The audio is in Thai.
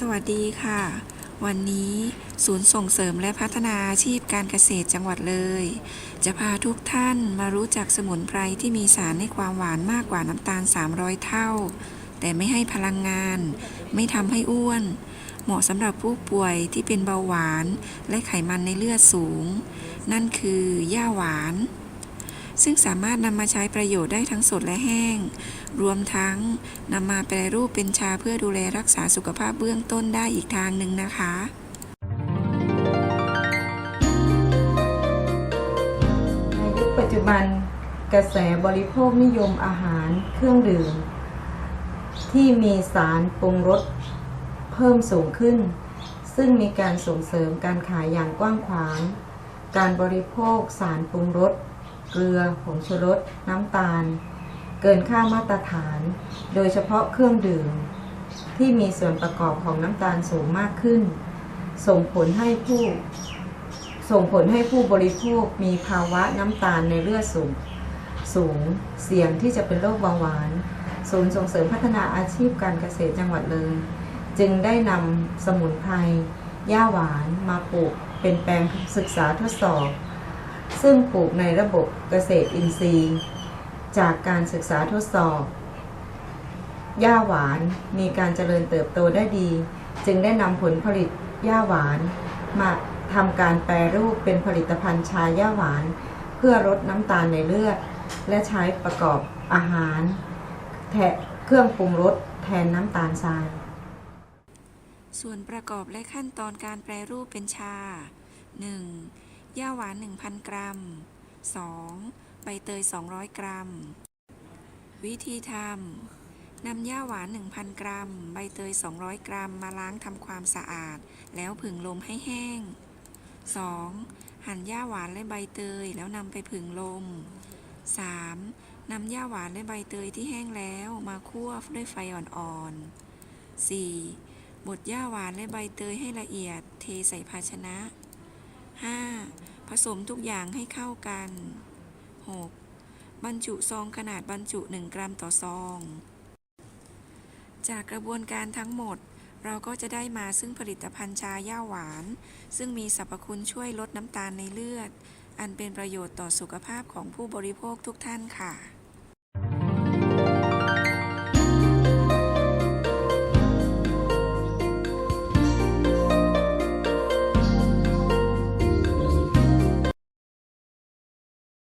สวัสดีค่ะ วันนี้ศูนย์ส่งเสริมและพัฒนาอาชีพการเกษตรจังหวัดเลย จะพาทุกท่านมารู้จักสมุนไพรที่มีสารในความหวานมากกว่าน้ำตาล 300 เท่า แต่ไม่ให้พลังงาน ไม่ทำให้อ้วน เหมาะสำหรับผู้ป่วยที่เป็นเบาหวาน และไขมันในเลือดสูง นั่นคือย่าหวาน ซึ่งสามารถนำมาใช้ประโยชน์ได้ทั้งสดและแห้ง รวมทั้งนำมาแปรรูปเป็นชาเพื่อดูแลรักษาสุขภาพเบื้องต้นได้อีกทางหนึ่งนะคะในยุคปัจจุบันกระแสบริโภคนิยมอาหารเครื่องดื่ม ที่มีสารปรุงรสเพิ่มสูงขึ้น ซึ่งมีการส่งเสริมการขายอย่างกว้างขวาง การบริโภคสารปรุงรส เกลือ ผงชูรส น้ำตาล เกินค่ามาตรฐาน โดยเฉพาะเครื่องดื่ม ที่มีส่วนประกอบของน้ำตาลสูงมากขึ้น ส่งผลให้ผู้ ส่งผลให้ผู้บริโภคมีภาวะน้ำตาลในเลือดสูง สูงเสี่ยงที่จะเป็นโรคเบาหวาน ศูนย์ส่งเสริมพัฒนาอาชีพการเกษตรจังหวัดเลย จึงได้นำสมุนไพรหญ้าหวานมาปลูกเป็นแปลงศึกษาทดสอบ ซึ่งปลูกในระบบเกษตรอินทรีย์ จากการศึกษาทดสอบหญ้าหวานมีการเจริญเติบโตได้ดี จึงได้นำผลผลิตหญ้าหวาน มาทำการแปรรูปเป็นผลิตภัณฑ์ชาหญ้าหวาน เพื่อลดน้ำตาลในเลือด และใช้ประกอบอาหารแทนเครื่องปรุงรสแทนน้ำตาลทราย ส่วนประกอบและขั้นตอนการแปรรูปเป็นชา 1. ย่าหวาน 1,000 กรัม 2. ใบเตย 200 กรัม วิธีทำนำย่าหวาน 1,000 กรัม ใบเตย 200 กรัม มาล้างทำความสะอาด แล้วผึ่งลมให้แห้ง 2. หั่นย่าหวานและใบเตยแล้วนำไปผึ่งลม 3. นำย่าหวานและใบเตยที่แห้งแล้วมาคั่วด้วยไฟอ่อนๆ 4. บดย่าหวานและใบเตยให้ละเอียด เทใส่ภาชนะ 5. ผสมทุกอย่างให้เข้ากัน 6. บรรจุซองขนาดบรรจุ 1 กรัมต่อซอง จากกระบวนการทั้งหมด เราก็จะได้มาซึ่งผลิตภัณฑ์ชาย่าหวาน ซึ่งมีสรรพคุณช่วยลดน้ำตาลในเลือด อันเป็นประโยชน์ต่อสุขภาพของผู้บริโภคทุกท่านค่ะ